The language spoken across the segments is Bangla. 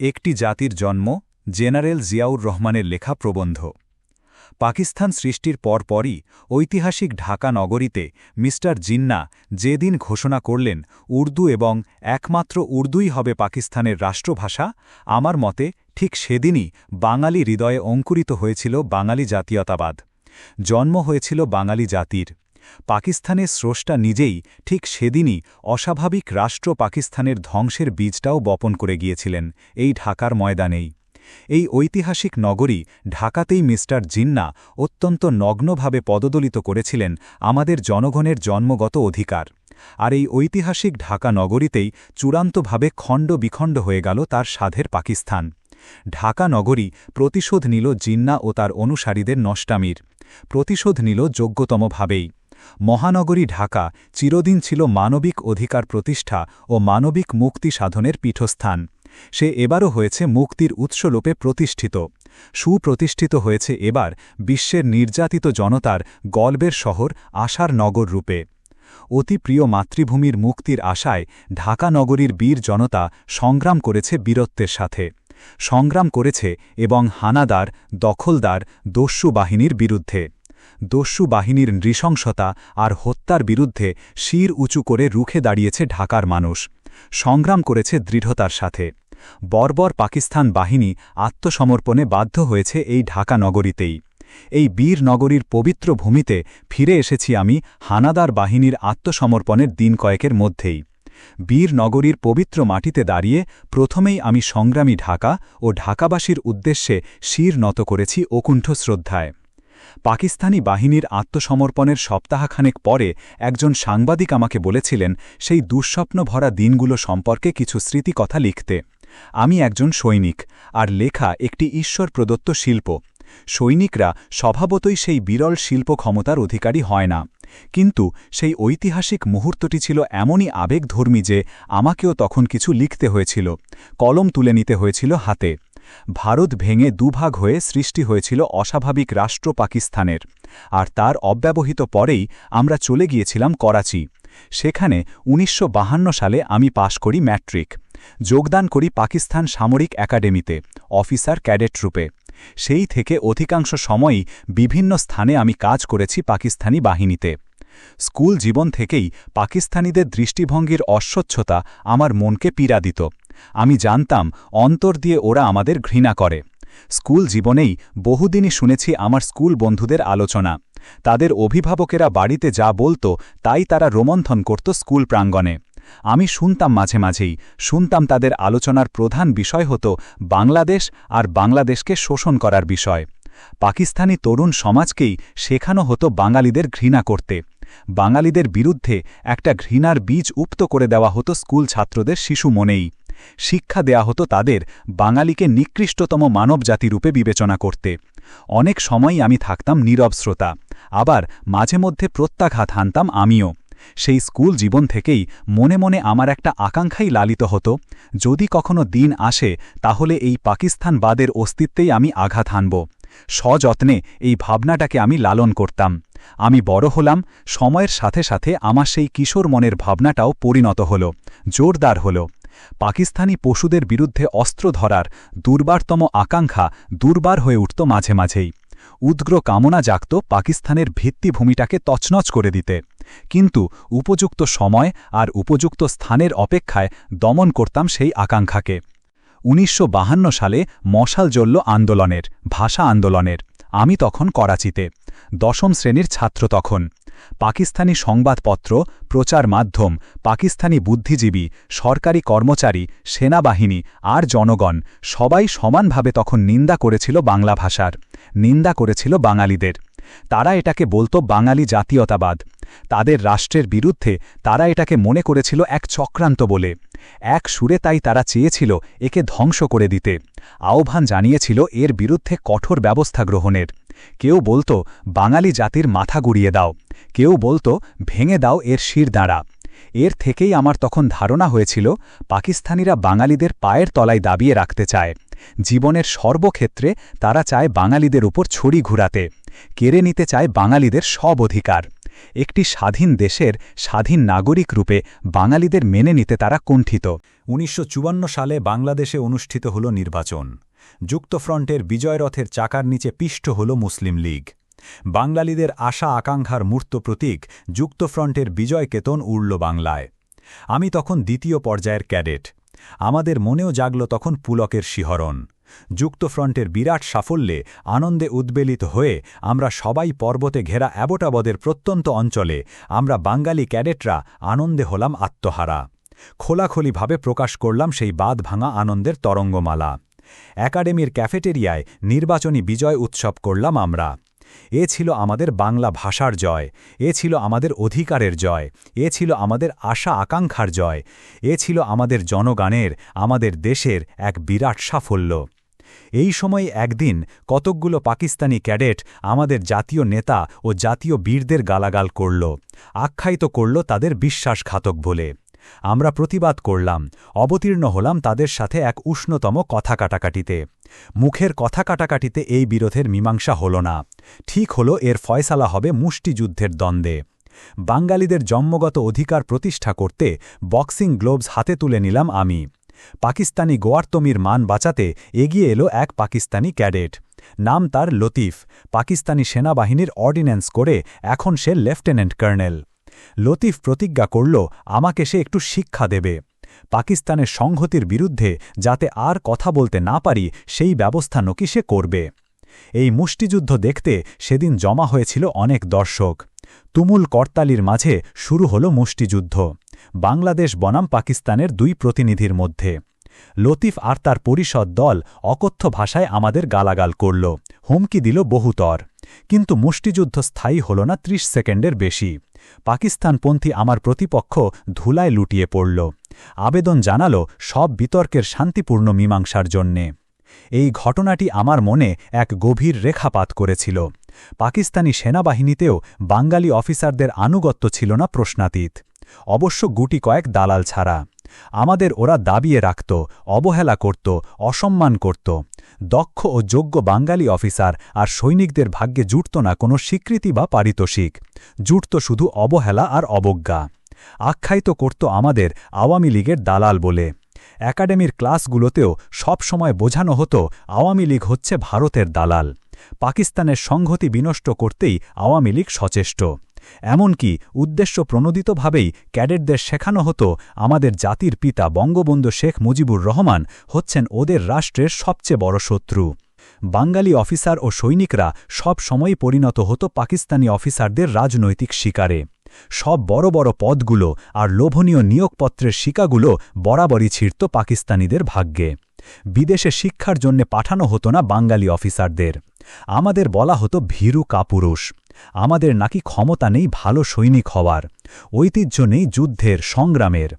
একটি জাতির জন্ম জেনারেল জিয়াউর রহমানের লেখা প্রবন্ধ। পাকিস্তান সৃষ্টির পরপরই ঐতিহাসিক ঢাকা নগরীতে মিস্টার জিন্না যেদিন ঘোষণা করলেন, উর্দু এবং একমাত্র উর্দুই হবে পাকিস্তানের রাষ্ট্রভাষা, আমার মতে ঠিক সেদিনই বাঙালি হৃদয়ে অঙ্কুরিত হয়েছিল বাঙালি জাতীয়তাবাদ। জন্ম হয়েছিল বাঙালি জাতির। পাকিস্তানের স্রষ্টা নিজেই ঠিক সেদিনই অস্বাভাবিক রাষ্ট্র পাকিস্তানের ধ্বংসের বীজটাও বপন করে গিয়েছিলেন এই ঢাকার ময়দানেই। এই ঐতিহাসিক নগরী ঢাকাতেই মিস্টার জিন্না অত্যন্ত নগ্নভাবে পদদলিত করেছিলেন আমাদের জনগণের জন্মগত অধিকার। আর এই ঐতিহাসিক ঢাকা নগরীতেই চূড়ান্তভাবে খণ্ড বিখণ্ড হয়ে গেল তার সাধের পাকিস্তান। ঢাকা নগরী প্রতিশোধ নিল জিন্না ও তার অনুসারীদের নষ্টামির। প্রতিশোধ নিল যোগ্যতমভাবেই। মহানগরী ঢাকা চিরদিন ছিল মানবিক অধিকার প্রতিষ্ঠা ও মানবিক মুক্তি সাধনের পীঠস্থান। সে এবারও হয়েছে মুক্তির উৎসলোপে প্রতিষ্ঠিত। সুপ্রতিষ্ঠিত হয়েছে এবার বিশ্বের নির্যাতিত জনতার গল্বের শহর আশার নগর রূপে। অতি প্রিয় মাতৃভূমির মুক্তির আশায় ঢাকা নগরীর বীর জনতা সংগ্রাম করেছে বীরত্বের সাথে। সংগ্রাম করেছে এবং হানাদার, দখলদার, দস্যু বাহিনীর বিরুদ্ধে। দস্যু বাহিনীর নৃশংসতা আর হত্যার বিরুদ্ধে শির উঁচু করে রুখে দাঁড়িয়েছে ঢাকার মানুষ। সংগ্রাম করেছে দৃঢ়তার সাথে। বর্বর পাকিস্তান বাহিনী আত্মসমর্পণে বাধ্য হয়েছে এই ঢাকা নগরীতেই। এই বীর নগরীর পবিত্র ভূমিতে ফিরে এসেছি আমি হানাদার বাহিনীর আত্মসমর্পণের দিন কয়েকের মধ্যেই। বীর নগরীর পবিত্র মাটিতে দাঁড়িয়ে প্রথমেই আমি সংগ্রামী ঢাকা ও ঢাকাবাসীর উদ্দেশ্যে শির নত করেছি অকুণ্ঠ শ্রদ্ধায় পাকিস্তানি বাহিনীর আত্মসমর্পণের সপ্তাহখানেক পরে একজন সাংবাদিক আমাকে বলেছিলেন, সেই দুঃস্বপ্ন ভরা দিনগুলো সম্পর্কে কিছু স্মৃতিকথা লিখতে। আমি একজন সৈনিক, আর লেখা একটি ঈশ্বর প্রদত্ত শিল্প। সৈনিকরা স্বভাবতই সেই বিরল শিল্প ক্ষমতার অধিকারী হয় না। কিন্তু সেই ঐতিহাসিক মুহূর্তটি ছিল এমনই আবেগধর্মী যে আমাকেও তখন কিছু লিখতে হয়েছিল, কলম তুলে নিতে হয়েছিল হাতে। ভারত ভেঙে দুভাগ হয়ে সৃষ্টি হয়েছিল অস্বাভাবিক রাষ্ট্র পাকিস্তানের। আর তার অব্যবহিত পরেই আমরা চলে গিয়েছিলাম করাচি। সেখানে উনিশশো সালে আমি পাশ করি ম্যাট্রিক। যোগদান করি পাকিস্তান সামরিক একাডেমিতে, অফিসার ক্যাডেট রূপে। সেই থেকে অধিকাংশ সময়ই বিভিন্ন স্থানে আমি কাজ করেছি পাকিস্তানি বাহিনীতে। স্কুল জীবন থেকেই পাকিস্তানিদের দৃষ্টিভঙ্গির অস্বচ্ছতা আমার মনকে পীড়া দিত। আমি জানতাম অন্তর দিয়ে ওরা আমাদের ঘৃণা করে। স্কুল জীবনেই বহুদিনই শুনেছি আমার স্কুল বন্ধুদের আলোচনা। তাদের অভিভাবকেরা বাড়িতে যা বলতো, তাই তারা রোমন্থন করত স্কুল প্রাঙ্গণে। আমি শুনতাম মাঝে মাঝেই, শুনতাম তাদের আলোচনার প্রধান বিষয় হতো বাংলাদেশ আর বাংলাদেশকে শোষণ করার বিষয়। পাকিস্তানি তরুণ সমাজকেই শেখানো হতো বাঙালিদের ঘৃণা করতে। বাঙালিদের বিরুদ্ধে একটা ঘৃণার বীজ উপ্ত করে দেওয়া হতো স্কুল ছাত্রদের শিশু মনেই। শিক্ষা দেয়া হতো তাদের বাঙালিকে নিকৃষ্টতম মানবজাতিরূপে বিবেচনা করতে। অনেক সময়ই আমি থাকতাম নীরব শ্রোতা, আবার মাঝে মধ্যে প্রত্যাঘাত হানতাম আমিও। সেই স্কুল জীবন থেকেই মনে মনে আমার একটা আকাঙ্ক্ষাই লালিত হতো, যদি কখনো দিন আসে তাহলে এই পাকিস্তানবাদের অস্তিত্বেই আমি আঘাত হানব। সযত্নে এই ভাবনাটাকে আমি লালন করতাম। আমি বড় হলাম, সময়ের সাথে সাথে আমার সেই কিশোর মনের ভাবনাটাও পরিণত হল, জোরদার হল। পাকিস্তানি পশুদের বিরুদ্ধে অস্ত্র ধরার দুর্বারতম আকাঙ্ক্ষা দুর্বার হয়ে উঠত মাঝে মাঝেই। উদ্গ্র কামনা জাগত পাকিস্তানের ভিত্তিভূমিটাকে তছনছ করে দিতে। কিন্তু উপযুক্ত সময় আর উপযুক্ত স্থানের অপেক্ষায় দমন করতাম সেই আকাঙ্ক্ষাকে। উনিশশো সালে মশাল জ্বলল আন্দোলনের, ভাষা আন্দোলনের। আমি তখন করাচিতে, দশম শ্রেণির ছাত্র তখন। পাকিস্তানি সংবাদপত্র, প্রচার মাধ্যম, পাকিস্তানি বুদ্ধিজীবী, সরকারি কর্মচারী, সেনাবাহিনী আর জনগণ সবাই সমানভাবে তখন নিন্দা করেছিল বাংলা ভাষার, নিন্দা করেছিল বাঙালিদের। তারা এটাকে বলতো বাঙালি জাতীয়তাবাদ। তাদের রাষ্ট্রের বিরুদ্ধে তারা এটাকে মনে করেছিল এক চক্রান্ত বলে। এক সুরে তাই তারা চেয়েছিল একে ধ্বংস করে দিতে। আহ্বান জানিয়েছিল এর বিরুদ্ধে কঠোর ব্যবস্থা গ্রহণের। কেউ বলতো, বাঙালি জাতির মাথা গুড়িয়ে দাও। কেউ বলতো, ভেঙে দাও এর শির দাঁড়া এর থেকেই আমার তখন ধারণা হয়েছিল, পাকিস্তানিরা বাঙালিদের পায়ের তলায় দাবিয়ে রাখতে চায়। জীবনের সর্বক্ষেত্রে তারা চায় বাঙালিদের উপর ছড়ি ঘুরাতে। কেড়ে নিতে চায় বাঙালিদের সব অধিকার। একটি স্বাধীন দেশের স্বাধীন নাগরিক রূপে বাঙালিদের মেনে নিতে তারা কুণ্ঠিত। উনিশশো সালে বাংলাদেশে অনুষ্ঠিত হল নির্বাচন। যুক্তফ্রন্টের বিজয়রথের চাকার নিচে পিষ্ট হল মুসলিম লীগ। বাঙালিদের আশা আকাঙ্ক্ষার মূর্ত প্রতীক যুক্তফ্রন্টের বিজয়কেতন উড়ল বাংলায়। আমি তখন দ্বিতীয় পর্যায়ের ক্যাডেট। আমাদের মনেও জাগল তখন পুলকের শিহরণ। যুক্তফ্রন্টের বিরাট সাফল্যে আনন্দে উদ্বেলিত হয়ে আমরা সবাই পর্বতে ঘেরা অ্যাবোটাবদের প্রত্যন্ত অঞ্চলে আমরা বাঙালি ক্যাডেটরা আনন্দে হলাম আত্মহারা। খোলাখলিভাবে প্রকাশ করলাম সেই বাদ ভাঙা আনন্দের তরঙ্গমালা। একাডেমির ক্যাফেটেরিয়ায় নির্বাচনী বিজয় উৎসব করলাম আমরা। এ ছিল আমাদের বাংলা ভাষার জয়, এ ছিল আমাদের অধিকারের জয়, এ ছিল আমাদের আশা আকাঙ্ক্ষার জয়, এ ছিল আমাদের জনগানের আমাদের দেশের এক বিরাট সাফল্য। এই সময় একদিন কতকগুলো পাকিস্তানি ক্যাডেট আমাদের জাতীয় নেতা ও জাতীয় বীরদের গালাগাল করল, আখ্যায়িত করল তাদের বিশ্বাসঘাতক বলে। আমরা প্রতিবাদ করলাম, অবতীর্ণ হলাম তাদের সাথে এক উষ্ণতম কথা কাটাকাটিতে। মুখের কথা কাটাকাটিতে এই বিরোধের মীমাংসা হল না। ঠিক হল এর ফয়সালা হবে মুষ্টিযুদ্ধের দ্বন্দ্বে। বাঙালিদের জন্মগত অধিকার প্রতিষ্ঠা করতে বক্সিং গ্লোভস হাতে তুলে নিলাম আমি। পাকিস্তানি গোয়ার্তমির মান বাঁচাতে এগিয়ে এলো এক পাকিস্তানি ক্যাডেট। নাম তার লতিফ। পাকিস্তানি সেনাবাহিনীর অর্ডিন্যান্স করে এখন সে লেফটেন্যান্ট কর্নেল। লতিফ প্রতিজ্ঞা করল, আমাকে সে একটু শিক্ষা দেবে। পাকিস্তানের সংহতির বিরুদ্ধে যাতে আর কথা বলতে না পারি, সেই ব্যবস্থা নকি সে করবে। এই মুষ্টিযুদ্ধ দেখতে সেদিন জমা হয়েছিল অনেক দর্শক। তুমুল করতালির মাঝে শুরু হল মুষ্টিযুদ্ধ। বাংলাদেশ বনাম পাকিস্তানের দুই প্রতিনিধির মধ্যে। লতিফ আর তার পরিষদ দল অকথ্য ভাষায় আমাদের গালাগাল করল, হুমকি দিল বহুতর। কিন্তু মুষ্টিযুদ্ধ স্থায়ী হল না ত্রিশ সেকেন্ডের বেশি। পাকিস্তানপন্থী আমার প্রতিপক্ষ ধুলায় লুটিয়ে পড়ল। আবেদন জানাল সব বিতর্কের শান্তিপূর্ণ মীমাংসার জন্যে। এই ঘটনাটি আমার মনে এক গভীর রেখাপাত করেছিল। পাকিস্তানি সেনাবাহিনীতেও বাঙালি অফিসারদের আনুগত্য ছিল না প্রশ্নাতীত। অবশ্য গুটি কয়েক দালাল ছাড়া। আমাদের ওরা দাবিয়ে রাখত, অবহেলা করত, অসম্মান করত। দক্ষ ও যোগ্য বাঙালি অফিসার আর সৈনিকদের ভাগ্যে জুটত না কোনো স্বীকৃতি বা পারিতোষিক। জুটত শুধু অবহেলা আর অবজ্ঞা। আখ্যায়িত করত আমাদের আওয়ামী লীগের দালাল বলে। একাডেমির ক্লাসগুলোতেও সব সময় বোঝানো হতো, আওয়ামী লীগ হচ্ছে ভারতের দালাল। পাকিস্তানের সংহতি বিনষ্ট করতেই আওয়ামী লীগ সচেষ্ট। এমনকি উদ্দেশ্য প্রণোদিতভাবেই ক্যাডেটদের শেখানো হতো, আমাদের জাতির পিতা বঙ্গবন্ধু শেখ মুজিবুর রহমান হচ্ছেন ওদের রাষ্ট্রের সবচেয়ে বড় শত্রু। বাঙালি অফিসার ও সৈনিকরা সব সময় পরিণত হতো পাকিস্তানি অফিসারদের রাজনৈতিক শিকারে। সব বড় বড় পদগুলো আর লোভনীয় নিয়োগপত্রের শিকাগুলো বরাবরই ছিঁড়ত পাকিস্তানিদের ভাগ্যে। বিদেশে শিক্ষার জন্য পাঠানো হতো না বাঙালি অফিসারদের। আমাদের বলা হতো ভীরু কাপুরুষ। আমাদের নাকি ক্ষমতা নেই ভালো সৈনিক হওয়ার। ঐতিহ্য নেই যুদ্ধের, সংগ্রামের।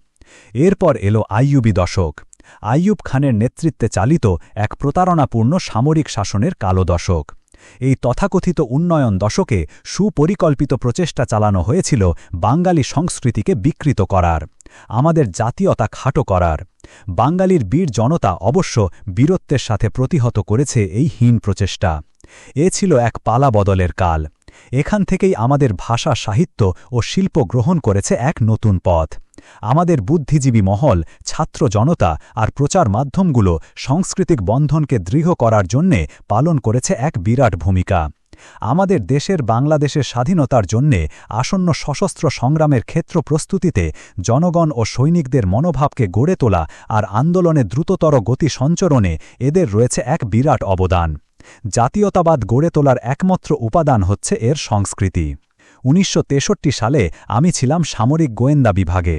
এরপর এলো আইয়ুবি দশক। আইয়ুব খানের নেতৃত্বে চালিত এক প্রতারণাপূর্ণ সামরিক শাসনের কালো দশক এই তথাকথিত উন্নয়ন দশকে সুপরিকল্পিত প্রচেষ্টা চালানো হয়েছিল বাঙালি সংস্কৃতিকে বিকৃত করার, আমাদের জাতীয়তা খাটো করার। বাঙালির বীর জনতা অবশ্য বীরত্বের সাথে প্রতিহত করেছে এই হীন প্রচেষ্টা। এ ছিল এক পালা বদলের কাল। এখান থেকেই আমাদের ভাষা, সাহিত্য ও শিল্প গ্রহণ করেছে এক নতুন পথ। আমাদের বুদ্ধিজীবী মহল, ছাত্র জনতা আর প্রচার মাধ্যমগুলো সাংস্কৃতিক বন্ধনকে দৃঢ় করার জন্যে পালন করেছে এক বিরাট ভূমিকা। আমাদের দেশের বাংলাদেশের স্বাধীনতার জন্যে আসন্ন সশস্ত্র সংগ্রামের ক্ষেত্র প্রস্তুতিতে জনগণ ও সৈনিকদের মনোভাবকে গড়ে তোলা আর আন্দোলনে দ্রুততর গতি সঞ্চরণে এদের রয়েছে এক বিরাট অবদান। জাতীয়তাবাদ গড়ে তোলার একমাত্র উপাদান হচ্ছে এর সংস্কৃতি। উনিশশো তেষট্টি সালে আমি ছিলাম সামরিক গোয়েন্দা বিভাগে।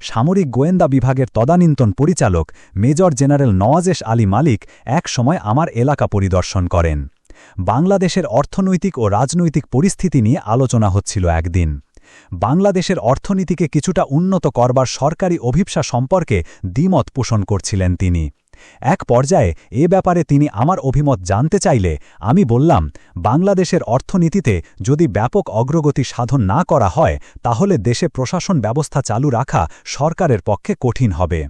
সামরিক গোয়েন্দা বিভাগের তদানীন্তন পরিচালক মেজর জেনারেল নওয়াজেশ আলী মালিক এক সময় আমার এলাকা পরিদর্শন করেন। বাংলাদেশের অর্থনৈতিক ও রাজনৈতিক পরিস্থিতি নিয়ে আলোচনা হচ্ছিল একদিন। বাংলাদেশের অর্থনীতিকে কিছুটা উন্নত করবার সরকারি অভিপ্সা সম্পর্কে দ্বিমত পোষণ করছিলেন তিনি। এক পর্যায়ে এ ব্যাপারে তিনি আমার অভিমত জানতে চাইলে আমি বললাম, বাংলাদেশের অর্থনীতিতে যদি ব্যাপক অগ্রগতি সাধন না করা হয়, তাহলে দেশে প্রশাসন ব্যবস্থা চালু রাখা সরকারের পক্ষে কঠিন হবে।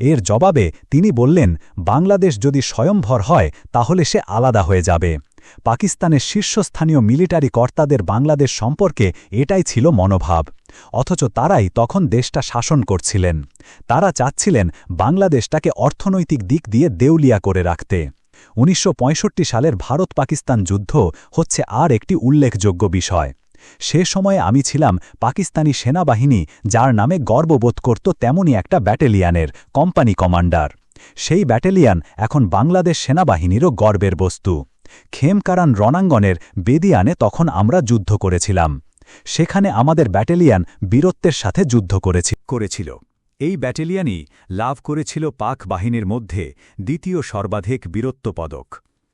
এর জবাবে তিনি বললেন, বাংলাদেশ যদি স্বয়ংভর হয়, তাহলে সে আলাদা হয়ে যাবে। পাকিস্তানের শীর্ষস্থানীয় মিলিটারি কর্তাদের বাংলাদেশ সম্পর্কে এটাই ছিল মনোভাব। অথচ তারাই তখন দেশটা শাসন করছিলেন। তারা চাচ্ছিলেন বাংলাদেশটাকে অর্থনৈতিক দিক দিয়ে দেউলিয়া করে রাখতে। উনিশশো পঁয়ষট্টি সালের ভারত পাকিস্তান যুদ্ধ হচ্ছে আর একটি উল্লেখযোগ্য বিষয়। সে সময়ে আমি ছিলাম পাকিস্তানি সেনাবাহিনী, যার নামে গর্ববোধ করত তেমনই একটা ব্যাটেলিয়ানের, কোম্পানি কমান্ডার। সেই ব্যাটেলিয়ান এখন বাংলাদেশ সেনাবাহিনীরও গর্বের বস্তু। খেমকারান রণাঙ্গনের বেদিয়ানে তখন আমরা যুদ্ধ করেছিলাম। সেখানে আমাদের ব্যাটেলিয়ান বীরত্বের সাথে যুদ্ধ করেছি, করেছিল। এই ব্যাটেলিয়ানই লাভ করেছিল পাক বাহিনীর মধ্যে দ্বিতীয় সর্বাধিক বীরত্ব পদক।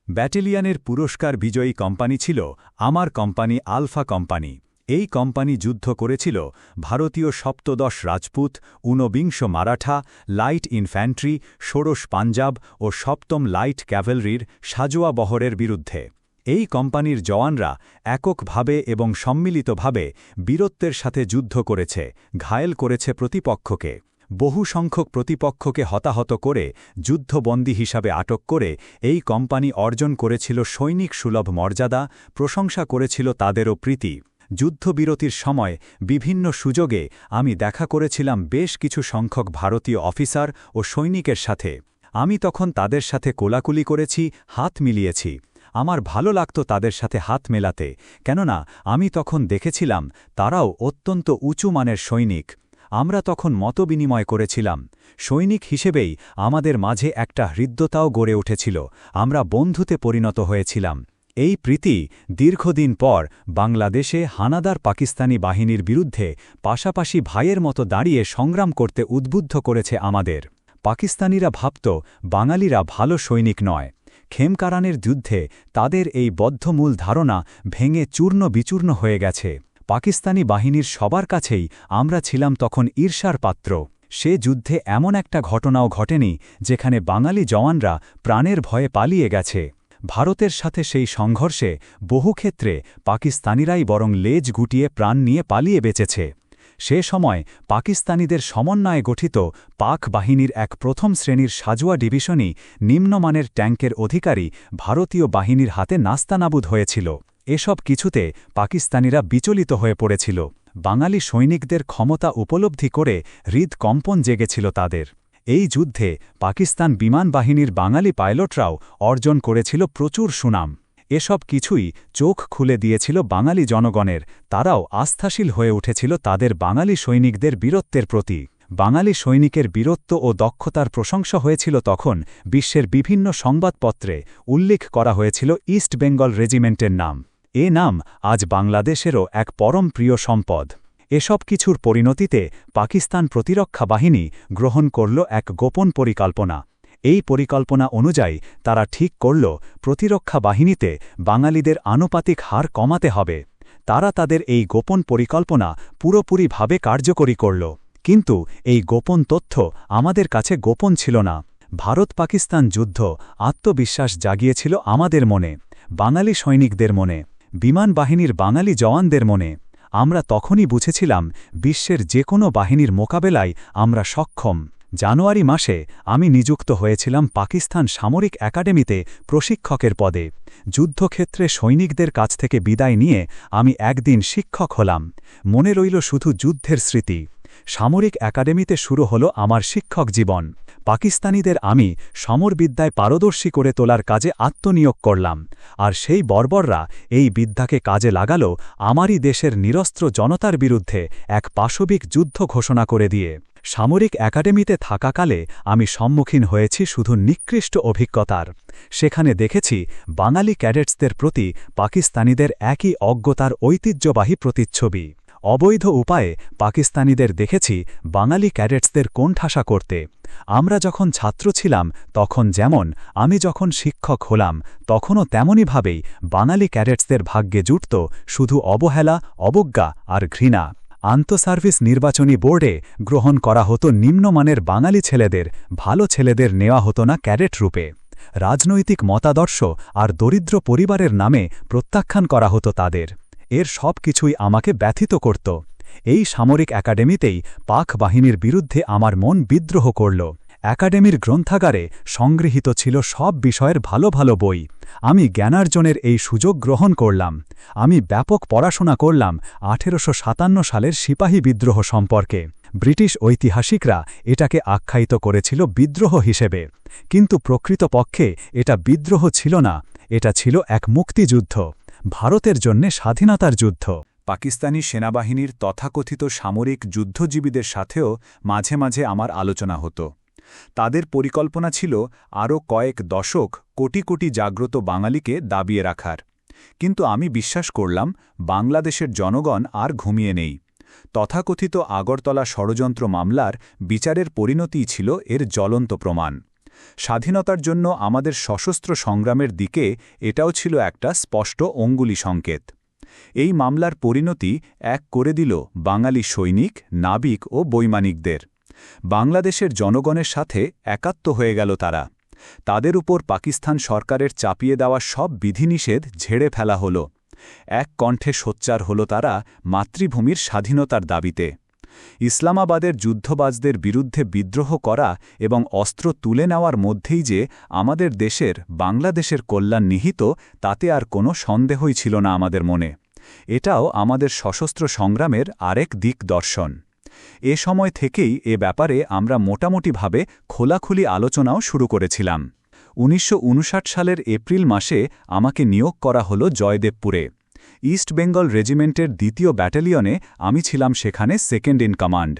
ব্যাটেলিয়ানের পুরস্কার বিজয়ী কোম্পানি ছিল আমার কোম্পানি আলফা কোম্পানি। এই কোম্পানি যুদ্ধ করেছিল ভারতীয় সপ্তদশ রাজপুত ঊনবিংশ মারাঠা, লাইট ইনফ্যান্ট্রি, ষোড়শ পাঞ্জাব ও সপ্তম লাইট ক্যাভেলরির সাজোয়া বহরের বিরুদ্ধে। এই কোম্পানির জওয়ানরা এককভাবে এবং সম্মিলিতভাবে বীরত্বের সাথে যুদ্ধ করেছে, ঘায়েল করেছে প্রতিপক্ষকে। বহু সংখ্যক প্রতিপক্ষকে হতাহত করে যুদ্ধবন্দী হিসাবে আটক করে এই কোম্পানি অর্জন করেছিল সৈনিক সুলভ মর্যাদা, প্রশংসা করেছিল তাদেরও প্রীতি। যুদ্ধবিরতির সময় বিভিন্ন সুযোগে আমি দেখা করেছিলাম বেশ কিছু সংখ্যক ভারতীয় অফিসার ও সৈনিকের সাথে। আমি তখন তাদের সাথে কোলাকুলি করেছি, হাত মিলিয়েছি। আমার ভালো লাগত তাদের সাথে হাত মেলাতে, কেননা আমি তখন দেখেছিলাম তারাও অত্যন্ত উঁচু মানের সৈনিক। আমরা তখন মতবিনিময় করেছিলাম। সৈনিক হিসেবেই আমাদের মাঝে একটা হৃদ্যতাও গড়ে উঠেছিল। আমরা বন্ধুতে পরিণত হয়েছিলাম। এই প্রীতি দীর্ঘদিন পর বাংলাদেশে হানাদার পাকিস্তানি বাহিনীর বিরুদ্ধে পাশাপাশি ভাইয়ের মতো দাঁড়িয়ে সংগ্রাম করতে উদ্বুদ্ধ করেছে আমাদের। পাকিস্তানিরা ভাবত, বাঙালিরা ভালো সৈনিক নয়। খেমকারানের যুদ্ধে তাদের এই বদ্ধমূল ধারণা ভেঙে চূর্ণ বিচূর্ণ হয়ে গেছে। পাকিস্তানি বাহিনীর সবার কাছেই আমরা ছিলাম তখন ঈর্ষার পাত্র। সে যুদ্ধে এমন একটা ঘটনাও ঘটেনি, যেখানে বাঙালি জওয়ানরা প্রাণের ভয়ে পালিয়ে গেছে। ভারতের সাথে সেই সংঘর্ষে বহু ক্ষেত্রে পাকিস্তানিরাই বরং লেজ গুটিয়ে প্রাণ নিয়ে পালিয়ে বেঁচেছে। সে সময় পাকিস্তানিদের সমন্বয়ে গঠিত পাক বাহিনীর এক প্রথম শ্রেণির সাজুয়া ডিভিশনই নিম্নমানের ট্যাঙ্কের অধিকারী ভারতীয় বাহিনীর হাতে নাস্তানাবুদ হয়েছিল। এসব কিছুতে পাকিস্তানিরা বিচলিত হয়ে পড়েছিল। বাঙালি সৈনিকদের ক্ষমতা উপলব্ধি করে হৃদকম্পন জেগেছিল তাদের। এই যুদ্ধে পাকিস্তান বিমান বাহিনীর বাঙালি পাইলটরাও অর্জন করেছিল প্রচুর সুনাম। এসব কিছুই চোখ খুলে দিয়েছিল বাঙালি জনগণের, তারাও আস্থাশীল হয়ে উঠেছিল তাদের বাঙালি সৈনিকদের বীরত্বের প্রতি। বাঙালি সৈনিকের বীরত্ব ও দক্ষতার প্রশংসা হয়েছিল তখন বিশ্বের বিভিন্ন সংবাদপত্রে উল্লেখ করা হয়েছিল ইস্ট বেঙ্গল রেজিমেন্টের নাম। এ নাম আজ বাংলাদেশেরও এক পরম প্রিয় সম্পদ। এসব কিছুর পরিণতিতে পাকিস্তান প্রতিরক্ষা বাহিনী গ্রহণ করল এক গোপন পরিকল্পনা। এই পরিকল্পনা অনুযায়ী তারা ঠিক করল, প্রতিরক্ষা বাহিনীতে বাঙালিদের আনুপাতিক হার কমাতে হবে। তারা তাদের এই গোপন পরিকল্পনা পুরোপুরিভাবে কার্যকরী করল। কিন্তু এই গোপন তথ্য আমাদের কাছে গোপন ছিল না। ভারত পাকিস্তান যুদ্ধ আত্মবিশ্বাস জাগিয়েছিল আমাদের মনে, বাঙালি সৈনিকদের মনে, বিমান বাহিনীর বাঙালি জওয়ানদের মনে। আমরা তখনই বুঝেছিলাম, বিশ্বের যে কোনো বাহিনীর মোকাবেলায় আমরা সক্ষম। জানুয়ারি মাসে আমি নিযুক্ত হয়েছিলাম পাকিস্তান সামরিক একাডেমিতে প্রশিক্ষকের পদে। যুদ্ধক্ষেত্রে সৈনিকদের কাছ থেকে বিদায় নিয়ে আমি একদিন শিক্ষক হলাম। মনে রইল শুধু যুদ্ধের স্মৃতি। সামরিক একাডেমিতে শুরু হল আমার শিক্ষক জীবন। পাকিস্তানিদের আমি সমরবিদ্যায় পারদর্শী করে তোলার কাজে আত্মনিয়োগ করলাম, আর সেই বর্বররা এই বিদ্যাকে কাজে লাগাল আমারই দেশের নিরস্ত্র জনতার বিরুদ্ধে এক পাশবিক যুদ্ধ ঘোষণা করে দিয়ে। সামরিক একাডেমিতে থাকাকালে আমি সম্মুখীন হয়েছি শুধু নিকৃষ্ট অভিজ্ঞতার। সেখানে দেখেছি বাঙালি ক্যাডেটসদের প্রতি পাকিস্তানিদের একই অজ্ঞতার ঐতিহ্যবাহী প্রতিচ্ছবি। অবৈধ উপায়ে পাকিস্তানিদের দেখেছি বাঙালি ক্যাডেটসদের কোণঠাসা করতে। আমরা যখন ছাত্র ছিলাম, তখন যেমন আমি যখন শিক্ষক হলাম, তখনও তেমনইভাবেই বাঙালি ক্যাডেটসদের ভাগ্যে জুটত শুধু অবহেলা, অবজ্ঞা আর ঘৃণা। আন্তঃসার্ভিস নির্বাচনী বোর্ডে গ্রহণ করা হতো নিম্নমানের বাঙালি ছেলেদের, ভালো ছেলেদের নেওয়া হতো না ক্যাডেট রূপে। রাজনৈতিক মতাদর্শ আর দরিদ্র পরিবারের নামে প্রত্যাখ্যান করা হতো তাদের। এর সব কিছুই আমাকে ব্যথিত করত। এই সামরিক একাডেমিতেই পাক বাহিনীর বিরুদ্ধে আমার মন বিদ্রোহ করল। একাডেমির গ্রন্থাগারে সংগৃহীত ছিল সব বিষয়ের ভালো ভালো বই। আমি জ্ঞানার্জনের এই সুযোগ গ্রহণ করলাম। আমি ব্যাপক পড়াশোনা করলাম আঠেরোশো সাতান্ন সালের সিপাহী বিদ্রোহ সম্পর্কে। ব্রিটিশ ঐতিহাসিকরা এটাকে আখ্যায়িত করেছিল বিদ্রোহ হিসেবে। কিন্তু প্রকৃতপক্ষে এটা বিদ্রোহ ছিল না, এটা ছিল এক মুক্তিযুদ্ধ। ভারতের জন্যে স্বাধীনতার যুদ্ধ। পাকিস্তানি সেনাবাহিনীর তথাকথিত সামরিক যুদ্ধজীবীদের সাথেও মাঝে মাঝে আমার আলোচনা হতো। তাদের পরিকল্পনা ছিল আরও কয়েক দশক কোটি কোটি জাগ্রত বাঙালিকে দাবিয়ে রাখার। কিন্তু আমি বিশ্বাস করলাম, বাংলাদেশের জনগণ আর ঘুমিয়ে নেই। তথাকথিত আগরতলা ষড়যন্ত্র মামলার বিচারের পরিণতিই ছিল এর জ্বলন্ত প্রমাণ। স্বাধীনতার জন্য আমাদের সশস্ত্র সংগ্রামের দিকে এটাও ছিল একটা স্পষ্ট অঙ্গুলি সংকেত। এই মামলার পরিণতি এক করে দিল বাঙালি সৈনিক, নাবিক ও বৈমানিকদের। বাংলাদেশের জনগণের সাথে একাত্ম হয়ে গেল তারা। তাদের উপর পাকিস্তান সরকারের চাপিয়ে দেওয়া সব বিধিনিষেধ ঝেড়ে ফেলা হল। এক কণ্ঠে সোচ্চার হল তারা মাতৃভূমির স্বাধীনতার দাবিতে। ইসলামাবাদের যুদ্ধবাজদের বিরুদ্ধে বিদ্রোহ করা এবং অস্ত্র তুলে নেওয়ার মধ্যেই যে আমাদের দেশের, বাংলাদেশের কল্যাণ নিহিত, তাতে আর কোনো সন্দেহই ছিল না আমাদের মনে। এটাও আমাদের সশস্ত্র সংগ্রামের আরেক দিক দর্শন। এ সময় থেকেই এ ব্যাপারে আমরা মোটামুটিভাবে খোলাখুলি আলোচনাও শুরু করেছিলাম। উনিশশো উনষাট সালের এপ্রিল মাসে আমাকে নিয়োগ করা হল জয়দেবপুরে। ইস্ট বেঙ্গল রেজিমেন্টের দ্বিতীয় ব্যাটালিয়নে আমি ছিলাম সেখানে সেকেন্ড ইন কমান্ড।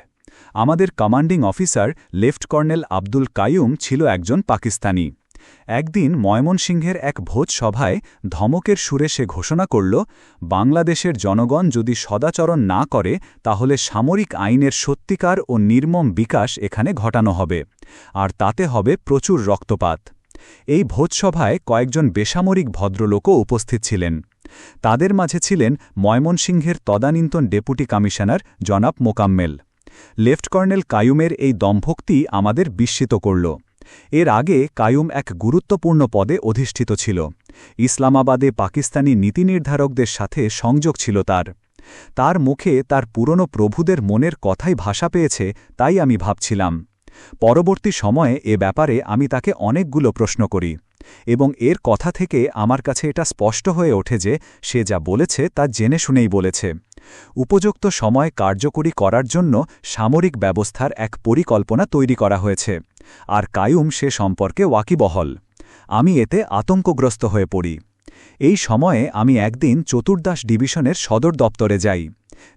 আমাদের commanding officer left colonel Abdul Qayyum ছিল একজন পাকিস্তানি। একদিন ময়মনসিংহের এক ভোজ সভায় ধমকের সুরে সে ঘোষণা করল, বাংলাদেশের জনগণ যদি সদাচরণ না করে, তাহলে সামরিক আইনের সত্যিকার ও নির্মম বিকাশ এখানে ঘটানো হবে, আর তাতে হবে প্রচুর রক্তপাত। এই ভোজসভায় কয়েকজন বেসামরিক ভদ্রলোকও উপস্থিত ছিলেন। তাদের মাঝে ছিলেন ময়মনসিংহের তদানীন্তন ডেপুটি কমিশনার জনাব মোকাম্মেল। লেফট কর্নেল কায়ুমের এই দম্ভক্তি আমাদের বিস্মিত করল। এর আগে কায়ুম এক গুরুত্বপূর্ণ পদে অধিষ্ঠিত ছিল। ইসলামাবাদে পাকিস্তানি নীতি নির্ধারকদের সাথে সংযোগ ছিল তার। তার মুখে তার পুরনো প্রভুদের মনের কথাই ভাষা পেয়েছে, তাই আমি ভাবছিলাম। পরবর্তী সময়ে এ ব্যাপারে আমি তাকে অনেকগুলো প্রশ্ন করি। এবং এর কথা থেকে আমার কাছে এটা স্পষ্ট হয়ে ওঠে যে সে যা বলেছে তা জেনে শুনেই বলেছে। উপযুক্ত সময় কার্যকরী করার জন্য সামরিক ব্যবস্থার এক পরিকল্পনা তৈরি করা হয়েছে, আর কায়ুম সে সম্পর্কে ওয়াকিবহল। আমি এতে আতঙ্কগ্রস্ত হয়ে পড়ি। এই সময়ে আমি একদিন চতুর্দাস ডিভিশনের সদর দপ্তরে যাই।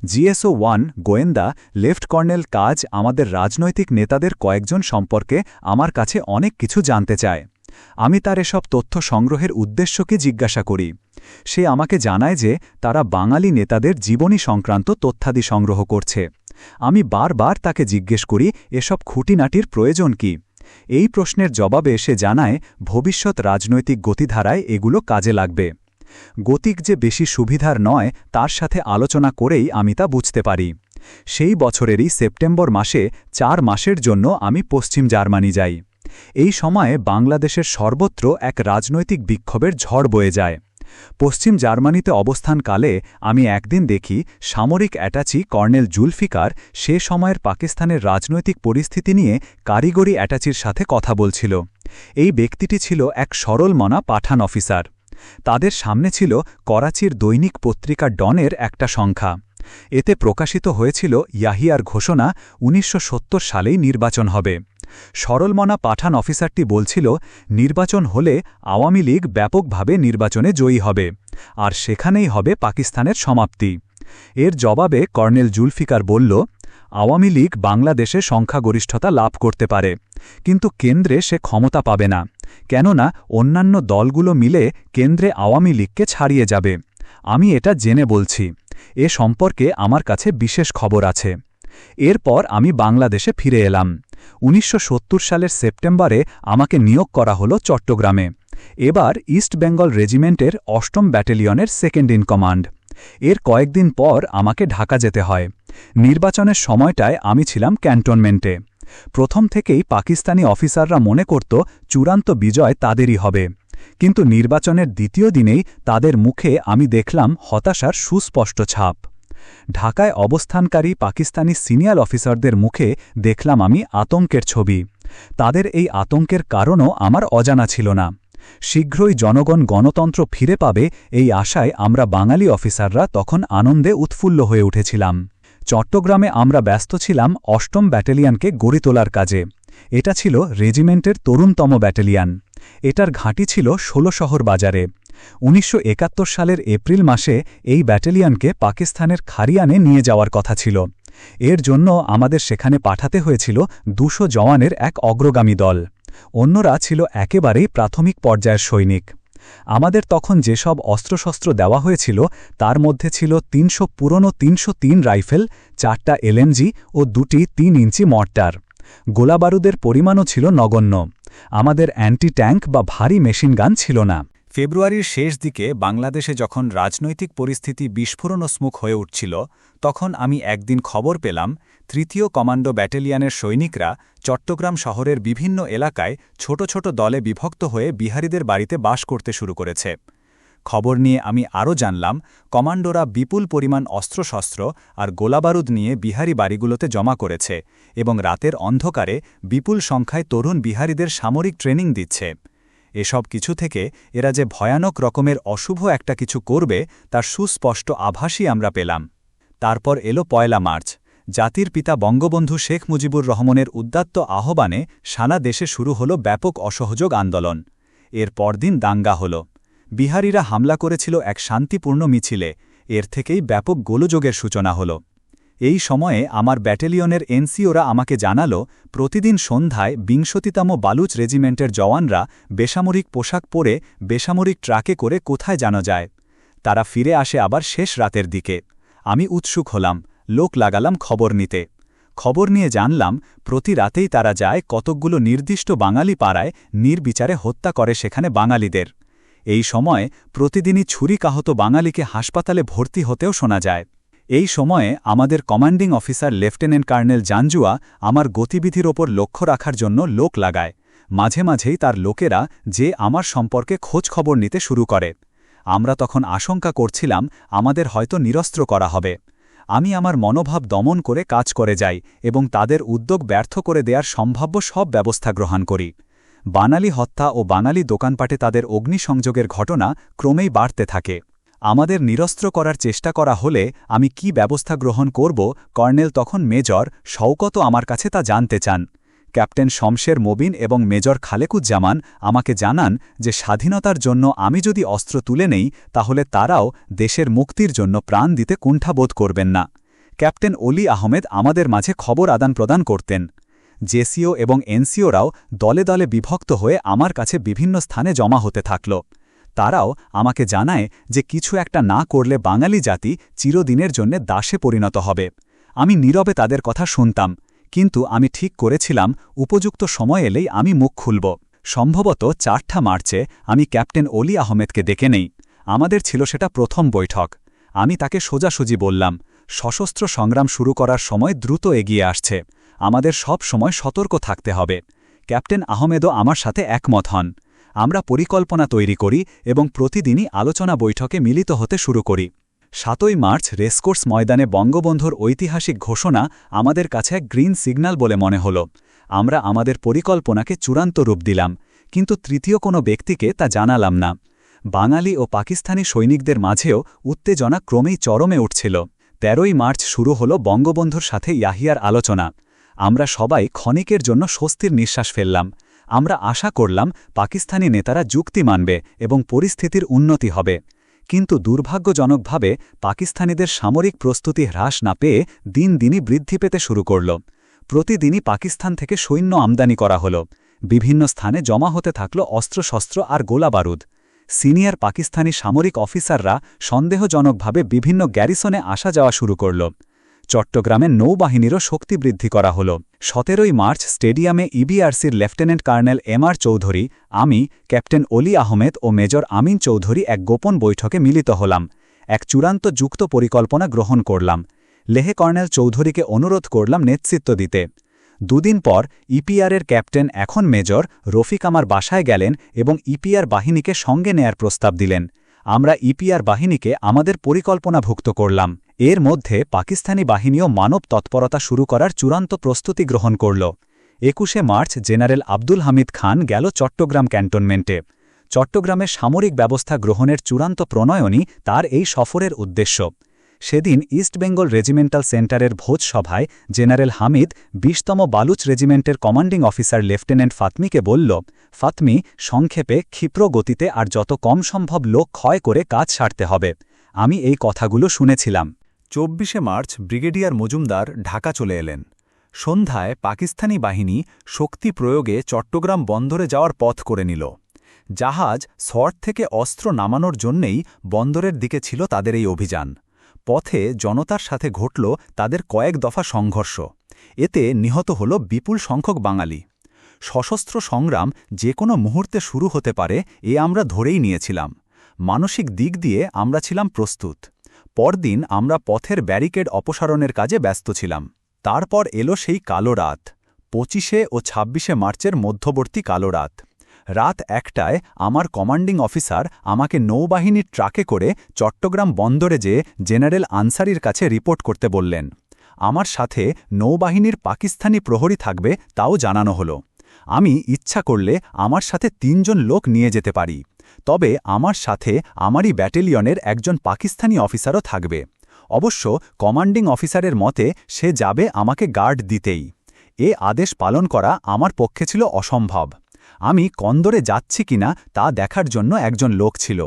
জিএসও ওয়ান গোয়েন্দা লেফট কর্নেল কাজ আমাদের রাজনৈতিক নেতাদের কয়েকজন সম্পর্কে আমার কাছে অনেক কিছু জানতে চায়। আমি তার এসব তথ্য সংগ্রহের উদ্দেশ্যকে জিজ্ঞাসা করি। সে আমাকে জানায় যে তারা বাঙালি নেতাদের জীবনী সংক্রান্ত তথ্যাদি সংগ্রহ করছে। আমি বারবার তাকে জিজ্ঞেস করি, এসব খুঁটিনাটির প্রয়োজন কি? এই প্রশ্নের জবাবে সে জানায়, ভবিষ্যৎ রাজনৈতিক গতিধারায় এগুলো কাজে লাগবে। গতিক যে বেশি সুবিধার নয়, তার সাথে আলোচনা করেই আমি তা বুঝতে পারি। সেই বছরেরই সেপ্টেম্বর মাসে চার মাসের জন্য আমি পশ্চিম জার্মানি যাই। এই সময়ে বাংলাদেশের সর্বত্র এক রাজনৈতিক বিক্ষোভের ঝড় বয়ে যায়। পশ্চিম জার্মানিতে অবস্থানকালে আমি একদিন দেখি সামরিক অ্যাটাচি কর্নেল জুলফিকার সে সময়ের পাকিস্তানের রাজনৈতিক পরিস্থিতি নিয়ে কারিগরি অ্যাটাচির সাথে কথা বলছিল। এই ব্যক্তিটি ছিল এক সরল মনা পাঠান অফিসার। তাদের সামনে ছিল করাচির দৈনিক পত্রিকা ডনের একটা সংখ্যা। এতে প্রকাশিত হয়েছিল ইয়াহিয়ার ঘোষণা, উনিশশো সালেই নির্বাচন হবে। সরলমনা পাঠান অফিসারটি বলছিল, নির্বাচন হলে আওয়ামী লীগ ব্যাপকভাবে নির্বাচনে জয়ী হবে, আর সেখানেই হবে পাকিস্তানের সমাপ্তি। এর জবাবে কর্নেল জুলফিকার বলল, আওয়ামী লীগ বাংলাদেশে সংখ্যাগরিষ্ঠতা লাভ করতে পারে, কিন্তু কেন্দ্রে সে ক্ষমতা পাবে না, কেননা অন্যান্য দলগুলো মিলে কেন্দ্রে আওয়ামী লীগকে ছাড়িয়ে যাবে। আমি এটা জেনে বলছি, এ সম্পর্কে আমার কাছে বিশেষ খবর আছে। এরপর আমি বাংলাদেশে ফিরে এলাম। উনিশশো সত্তর সালের সেপ্টেম্বরে আমাকে নিয়োগ করা হল চট্টগ্রামে। এবার ইস্ট বেঙ্গল রেজিমেন্টের অষ্টম ব্যাটালিয়নের সেকেন্ড ইন কমান্ড। এর কয়েকদিন পর আমাকে ঢাকা যেতে হয়। নির্বাচনের সময়টায় আমি ছিলাম ক্যান্টনমেন্টে। প্রথম থেকেই পাকিস্তানি অফিসাররা মনে করত, চূড়ান্ত বিজয় তাদেরই হবে। কিন্তু নির্বাচনের দ্বিতীয় দিনেই তাদের মুখে আমি দেখলাম হতাশার সুস্পষ্ট ছাপ। ঢাকায় অবস্থানকারী পাকিস্তানি সিনিয়র অফিসারদের মুখে দেখলাম আমি আতঙ্কের ছবি। তাদের এই আতঙ্কের কারণও আমার অজানা ছিল না। শীঘ্রই জনগণ গণতন্ত্র ফিরে পাবে এই আশায় আমরা বাঙালি অফিসাররা তখন আনন্দে উৎফুল্ল হয়ে উঠেছিলাম। চট্টগ্রামে আমরা ব্যস্ত ছিলাম অষ্টম ব্যাটালিয়নকে গড়ে তোলার কাজে। এটা ছিল রেজিমেন্টের তরুণতম ব্যাটালিয়ান। এটার ঘাঁটি ছিল ষোলশহর বাজারে। উনিশশো একাত্তর সালের এপ্রিল মাসে এই ব্যাটালিয়নকে পাকিস্তানের খারিয়ানে নিয়ে যাওয়ার কথা ছিল। এর জন্য আমাদের সেখানে পাঠাতে হয়েছিল দুশো জওয়ানের এক অগ্রগামী দল। অন্যরা ছিল একেবারেই প্রাথমিক পর্যায়ের সৈনিক। আমাদের তখন যেসব অস্ত্রশস্ত্র দেওয়া হয়েছিল, তার মধ্যে ছিল তিনশো পুরনো তিনশো তিন রাইফেল, চারটা এলএমজি ও দুটি তিন ইঞ্চি মর্টার। গোলাবারুদের পরিমাণও ছিল নগণ্য। আমাদের অ্যান্টি ট্যাঙ্ক বা ভারী মেশিনগান ছিল না। ফেব্রুয়ারির শেষ দিকে বাংলাদেশে যখন রাজনৈতিক পরিস্থিতি বিস্ফোরণস্মুখ হয়ে উঠছিল, তখন আমি একদিন খবর পেলাম, তৃতীয় কমান্ডো ব্যাটালিয়নের সৈনিকরা চট্টগ্রাম শহরের বিভিন্ন এলাকায় ছোট ছোট দলে বিভক্ত হয়ে বিহারীদের বাড়িতে বাস করতে শুরু করেছে। খবর নিয়ে আমি আরও জানলাম, কমান্ডোরা বিপুল পরিমাণ অস্ত্রশস্ত্র আর গোলাবারুদ নিয়ে বিহারি বাড়িগুলোতে জমা করেছে এবং রাতের অন্ধকারে বিপুল সংখ্যায় তরুণ বিহারীদের সামরিক ট্রেনিং দিচ্ছে। এসব কিছু থেকে এরা যে ভয়ানক রকমের অশুভ একটা কিছু করবে, তার সুস্পষ্ট আভাসই আমরা পেলাম। তারপর এলো পয়লা মার্চ। জাতির পিতা বঙ্গবন্ধু শেখ মুজিবুর রহমানের উদ্দাত্ত আহ্বানে সারা দেশে শুরু হল ব্যাপক অসহযোগ আন্দোলন। এর পরদিন দাঙ্গা হল। বিহারীরা হামলা করেছিল এক শান্তিপূর্ণ মিছিলে। এর থেকেই ব্যাপক গোলযোগের সূচনা হল। এই সময়ে আমার ব্যাটালিয়নের এনসিওরা আমাকে জানাল, প্রতিদিন সন্ধ্যায় বিংশতিতম বালুচ রেজিমেন্টের জওয়ানরা বেসামরিক পোশাক পরে বেসামরিক ট্রাকে করে কোথায় জানা যায়। তারা ফিরে আসে আবার শেষ রাতের দিকে। আমি উৎসুক হলাম, লোক লাগালাম খবর নিতে। খবর নিয়ে জানলাম, প্রতি রাতেই তারা যায় কতকগুলো নির্দিষ্ট বাঙালি পাড়ায় নির্বিচারে হত্যা করে সেখানে বাঙালিদের। এই সময় প্রতিদিনই ছুরিকাহত বাঙালিকে হাসপাতালে ভর্তি হতেও শোনা যায়। এই সময়ে আমাদের commanding officer lieutenant colonel Janjua আমার গতিবিধির ওপর লক্ষ্য রাখার জন্য লোক লাগায়। মাঝে মাঝেই তার লোকেরা যে আমার সম্পর্কে খোঁজ খবর নিতে শুরু করে। আমরা তখন আশঙ্কা করছিলাম আমাদের হয়তো নিরস্ত্র করা হবে। আমি আমার মনোভাব দমন করে কাজ করে যাই এবং তাদের উদ্যোগ ব্যর্থ করে দেওয়ার সম্ভাব্য সব ব্যবস্থা গ্রহণ করি। বানালি হত্যা ও বাঙালি দোকানপাটে তাদের অগ্নিসংযোগের ঘটনা ক্রমেই বাড়তে থাকে। আমাদের নিরস্ত্র করার চেষ্টা করা হলে আমি কি ব্যবস্থা গ্রহণ করব? কর্নেল তখন মেজর শওকত আমার কাছে তা জানতে চান। ক্যাপ্টেন শমশের মবিন এবং মেজর খালেকুজ্জামান আমাকে জানান যে স্বাধীনতার জন্য আমি যদি অস্ত্র তুলে নেই, তাহলে তারাও দেশের মুক্তির জন্য প্রাণ দিতে কুণ্ঠাবোধ করবেন না। ক্যাপ্টেন অলি আহমেদ আমাদের মাঝে খবর আদান প্রদান করতেন। জেসিও এবং এনসিওরাও দলে দলে বিভক্ত হয়ে আমার কাছে বিভিন্ন স্থানে জমা হতে থাকল। তারাও আমাকে জানায় যে কিছু একটা না করলে বাঙালি জাতি চিরদিনের জন্য দাসে পরিণত হবে। আমি নীরবে তাদের কথা শুনতাম, কিন্তু আমি ঠিক করেছিলাম, উপযুক্ত সময় এলেই আমি মুখ খুলব। সম্ভবত চারটা মার্চে আমি ক্যাপ্টেন অলি আহমেদকে ডেকে নেই। আমাদের ছিল সেটা প্রথম বৈঠক। আমি তাকে সোজাসুজি বললাম, সশস্ত্র সংগ্রাম শুরু করার সময় দ্রুত এগিয়ে আসছে। আমাদের সব সময় সতর্ক থাকতে হবে। ক্যাপ্টেন আহমেদও আমার সাথে একমত হন। আমরা পরিকল্পনা তৈরি করি এবং প্রতিদিনই আলোচনা বৈঠকে মিলিত হতে শুরু করি। সাতই মার্চ রেসকোর্স ময়দানে বঙ্গবন্ধুর ঐতিহাসিক ঘোষণা আমাদের কাছে এক গ্রিন সিগন্যাল বলে মনে হল। আমরা আমাদের পরিকল্পনাকে চূড়ান্ত রূপ দিলাম, কিন্তু তৃতীয় কোনো ব্যক্তিকে তা জানালাম না। বাঙালি ও পাকিস্তানি সৈনিকদের মাঝেও উত্তেজনা ক্রমেই চরমে উঠছিল। তেরোই মার্চ শুরু হল বঙ্গবন্ধুর সাথে ইয়াহিয়ার আলোচনা। আমরা সবাই ক্ষণিকের জন্য স্বস্তির নিঃশ্বাস ফেললাম। আমরা আশা করলাম পাকিস্তানি নেতারা যুক্তি মানবে এবং পরিস্থিতির উন্নতি হবে। কিন্তু দুর্ভাগ্যজনকভাবে পাকিস্তানিদের সামরিক প্রস্তুতি হ্রাস না পেয়ে দিন দিনই বৃদ্ধি পেতে শুরু করল। প্রতিদিনই পাকিস্তান থেকে সৈন্য আমদানি করা হল। বিভিন্ন স্থানে জমা হতে থাকল অস্ত্রশস্ত্র আর গোলাবারুদ। সিনিয়র পাকিস্তানি সামরিক অফিসাররা সন্দেহজনকভাবে বিভিন্ন গ্যারিসনে আসা যাওয়া শুরু করল। চট্টগ্রামে নৌবাহিনীরও শক্তি বৃদ্ধি করা হল। সতেরোই মার্চ স্টেডিয়ামে ইবিআরসির lieutenant colonel M R Chowdhury, আমি, ক্যাপ্টেন অলি আহমেদ ও মেজর আমিন চৌধুরী এক গোপন বৈঠকে মিলিত হলাম। এক চূড়ান্ত যুক্ত পরিকল্পনা গ্রহণ করলাম। লেহে কর্নেল চৌধুরীকে অনুরোধ করলাম নেতৃত্ব দিতে। দুদিন পর ইপিআরের ক্যাপ্টেন, এখন মেজর, রফিক আমার বাসায় গেলেন এবং ইপিআর বাহিনীকে সঙ্গে নেয়ার প্রস্তাব দিলেন। আমরা ইপিআর বাহিনীকে আমাদের পরিকল্পনাভুক্ত করলাম। এর মধ্যে পাকিস্তানি বাহিনীও মানব তৎপরতা শুরু করার চূড়ান্ত প্রস্তুতি গ্রহণ করল। একুশে মার্চ জেনারেল আব্দুল হামিদ খান গেল চট্টগ্রাম ক্যান্টনমেন্টে। চট্টগ্রামে সামরিক ব্যবস্থা গ্রহণের চূড়ান্ত প্রণয়নই তার এই সফরের উদ্দেশ্য। সেদিন ইস্টবেঙ্গল রেজিমেন্টাল সেন্টারের ভোজ সভায় জেনারেল হামিদ বিশতম বালুচ রেজিমেন্টের কমান্ডিং অফিসার লেফটেন্যান্ট ফাতমিকে বলল, ফাতমি, সংক্ষেপে ক্ষিপ্র গতিতে আর যত কম সম্ভব লোক ক্ষয় করে কাজ সারতে হবে। আমি এই কথাগুলো শুনেছিলাম। চব্বিশে মার্চ ব্রিগেডিয়ার মজুমদার ঢাকা চলে এলেন। সন্ধ্যায় পাকিস্তানি বাহিনী শক্তি প্রয়োগে চট্টগ্রাম বন্দরে যাওয়ার পথ করে নিল। জাহাজ সর্ট থেকে অস্ত্র নামানোর জন্যেই বন্দরের দিকে ছিল তাদের এই অভিযান। পথে জনতার সাথে ঘটল তাদের কয়েক দফা সংঘর্ষ। এতে নিহত হল বিপুল সংখ্যক বাঙালি। সশস্ত্র সংগ্রাম যে কোনো মুহূর্তে শুরু হতে পারে, এ আমরা ধরেই নিয়েছিলাম। মানসিক দিক দিয়ে আমরা ছিলাম প্রস্তুত। পরদিন আমরা পথের ব্যারিকেড অপসারণের কাজে ব্যস্ত ছিলাম। তারপর এলো সেই কালো রাত, পঁচিশে ও ২৬শে মার্চের মধ্যবর্তী কালো রাত। রাত একটায় আমার কমান্ডিং অফিসার আমাকে নৌবাহিনীর ট্রাকে করে চট্টগ্রাম বন্দরে যে জেনারেল আনসারির কাছে রিপোর্ট করতে বললেন। আমার সাথে নৌবাহিনীর পাকিস্তানি প্রহরী থাকবে তাও জানানো হলো। আমি ইচ্ছা করলে আমার সাথে তিনজন লোক নিয়ে যেতে পারি। তবে আমার সাথে আমারই ব্যাটেলিয়নের একজন পাকিস্তানি অফিসারও থাকবে। অবশ্য কমান্ডিং অফিসারের মতে, সে যাবে আমাকে গার্ড দিতেই। এ আদেশ পালন করা আমার পক্ষে ছিল অসম্ভব। আমি কন্দরে যাচ্ছি কিনা তা দেখার জন্য একজন লোক ছিল।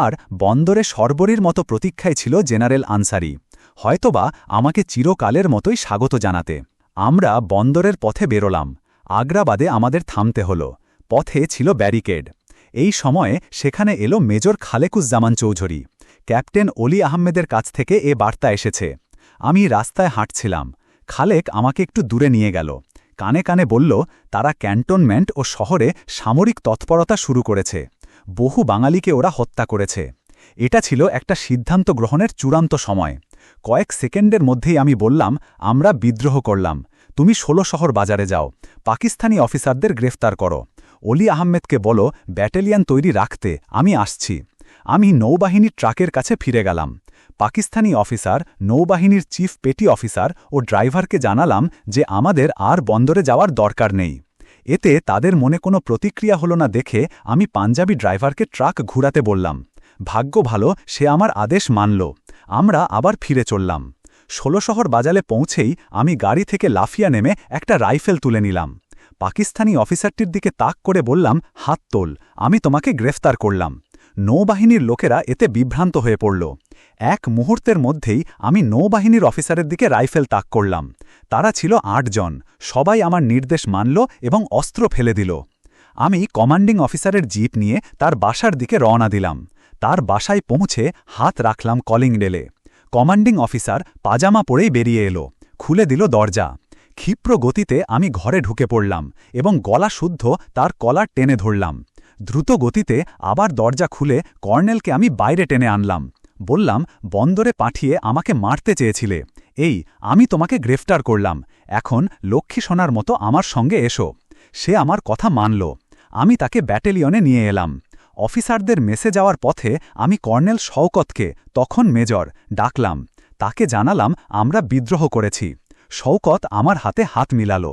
আর বন্দরে সর্বরীর মতো প্রতীক্ষায় ছিল জেনারেল আনসারি। হয়তোবা আমাকে চিরকালের মতোই স্বাগত জানাতে। আমরা বন্দরের পথে বেরোলাম। আগ্রাবাদে আমাদের থামতে হল। পথে ছিল ব্যারিকেড। এই সময়ে সেখানে এলো মেজর খালেকুজ্জামান চৌধুরী। ক্যাপ্টেন অলি আহমেদের কাছ থেকে এ বার্তা এসেছে। আমি রাস্তায় হাঁটছিলাম। খালেক আমাকে একটু দূরে নিয়ে গেল। কানে কানে বলল, তারা ক্যান্টনমেন্ট ও শহরে সামরিক তৎপরতা শুরু করেছে। বহু বাঙালিকে ওরা হত্যা করেছে। এটা ছিল একটা সিদ্ধান্ত গ্রহণের চূড়ান্ত সময়। কয়েক সেকেন্ডের মধ্যেই আমি বললাম, আমরা বিদ্রোহ করলাম। তুমি ষোলো শহর বাজারে যাও। পাকিস্তানি অফিসারদের গ্রেফতার করো। অলি আহমেদকে বলো, ব্যাটালিয়ান তৈরি রাখতে, আমি আসছি। আমি নৌবাহিনীর ট্রাকের কাছে ফিরে গেলাম। পাকিস্তানি অফিসার, নৌবাহিনীর চিফ পেটি অফিসার ও ড্রাইভারকে জানালাম যে আমাদের আর বন্দরে যাওয়ার দরকার নেই। এতে তাদের মনে কোনো প্রতিক্রিয়া হলো না দেখে আমি পাঞ্জাবি ড্রাইভারকে ট্রাক ঘুরাতে বললাম। ভাগ্য ভালো, সে আমার আদেশ মানল। আমরা আবার ফিরে চললাম। ষোলশহর বাজালে পৌঁছেই আমি গাড়ি থেকে লাফিয়া নেমে একটা রাইফেল তুলে নিলাম। পাকিস্তানি অফিসারটির দিকে তাক করে বললাম, হাত তোল, আমি তোমাকে গ্রেফতার করলাম। নৌবাহিনীর লোকেরা এতে বিভ্রান্ত হয়ে পড়ল। এক মুহূর্তের মধ্যেই আমি নৌবাহিনীর অফিসারের দিকে রাইফেল তাক করলাম। তারা ছিল আটজন সবাই আমার নির্দেশ মানল এবং অস্ত্র ফেলে দিল। আমি কমান্ডিং অফিসারের জিপ নিয়ে তার বাসার দিকে রওনা দিলাম। তার বাসায় পৌঁছে হাত রাখলাম কলিং ডেলে কমান্ডিং অফিসার পাজামা পরেই বেরিয়ে এলো, খুলে দিল দরজা। ক্ষিপ্র গতিতে আমি ঘরে ঢুকে পড়লাম এবং গলা শুদ্ধ তার কলার টেনে ধরলাম। দ্রুত গতিতে আবার দরজা খুলে কর্নেলকে আমি বাইরে টেনে আনলাম। বললাম, বন্দরে পাঠিয়ে আমাকে মারতে চেয়েছিলে। এই, আমি তোমাকে গ্রেফতার করলাম। এখন লক্ষ্মী সোনার মতো আমার সঙ্গে এসো সে আমার কথা মানল। আমি তাকে ব্যাটেলিয়নে নিয়ে এলাম। অফিসারদের মেসে যাওয়ার পথে আমি কর্নেল শওকতকে, তখন মেজর, ডাকলাম। তাকে জানালাম, আমরা বিদ্রোহ করেছি। শওকত আমার হাতে হাত মিলাল।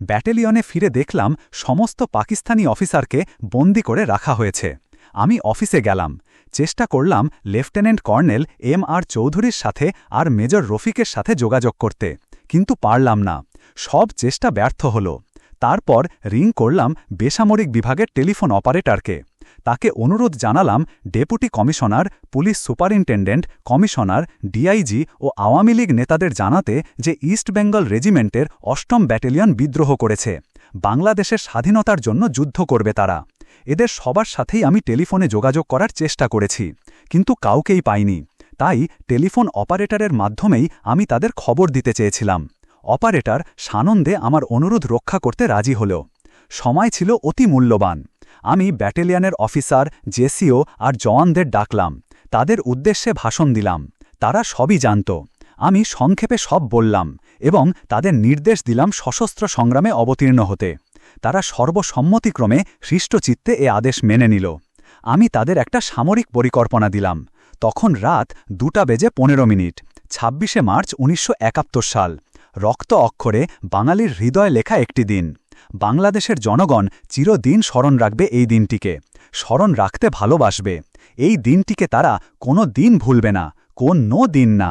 ব্যাটেলিয়নে ফিরে দেখলাম সমস্ত পাকিস্তানি অফিসারকে বন্দি করে রাখা হয়েছে। আমি অফিসে গেলাম। চেষ্টা করলাম লেফটেন্যান্ট কর্নেল এম আর চৌধুরীর সাথে আর মেজর রফিকের সাথে যোগাযোগ করতে। কিন্তু পারলাম না। সব চেষ্টা ব্যর্থ হল। তারপর রিং করলাম বেসামরিক বিভাগের টেলিফোন অপারেটরকে। তাকে অনুরোধ জানালাম deputy commissioner, police superintendent, commissioner, DIG ও আওয়ামী লীগ নেতাদের জানাতে যে ইস্ট বেঙ্গল রেজিমেন্টের অষ্টম ব্যাটালিয়ন বিদ্রোহ করেছে। বাংলাদেশের স্বাধীনতার জন্য যুদ্ধ করবে তারা। এদের সবার সাথেই আমি টেলিফোনে যোগাযোগ করার চেষ্টা করেছি, কিন্তু কাউকেই পাইনি। তাই টেলিফোন অপারেটরের মাধ্যমেই আমি তাদের খবর দিতে চেয়েছিলাম। অপারেটর সানন্দে আমার অনুরোধ রক্ষা করতে রাজি হল সময় ছিল অতি মূল্যবান। আমি ব্যাটালিয়নের অফিসার, জেসিও আর জওয়ানদের ডাকলাম। তাদের উদ্দেশ্যে ভাষণ দিলাম। তারা সবই জানত। আমি সংক্ষেপে সব বললাম এবং তাদের নির্দেশ দিলাম সশস্ত্র সংগ্রামে অবতীর্ণ হতে। তারা সর্বসম্মতিক্রমে হৃষ্টচিত্তে এ আদেশ মেনে নিল। আমি তাদের একটা সামরিক পরিকল্পনা দিলাম। তখন রাত দুটা বেজে পনেরো মিনিট ২৬শে মার্চ উনিশশো একাত্তর সাল। রক্ত অক্ষরে বাঙালির হৃদয় লেখা একটি দিন। বাংলাদেশের জনগণ চিরদিন স্মরণ রাখবে এই দিনটিকে, স্মরণ রাখতে ভালোবাসবে। এই দিনটিকে তারা কোনো দিন ভুলবে না, কোন দিন না।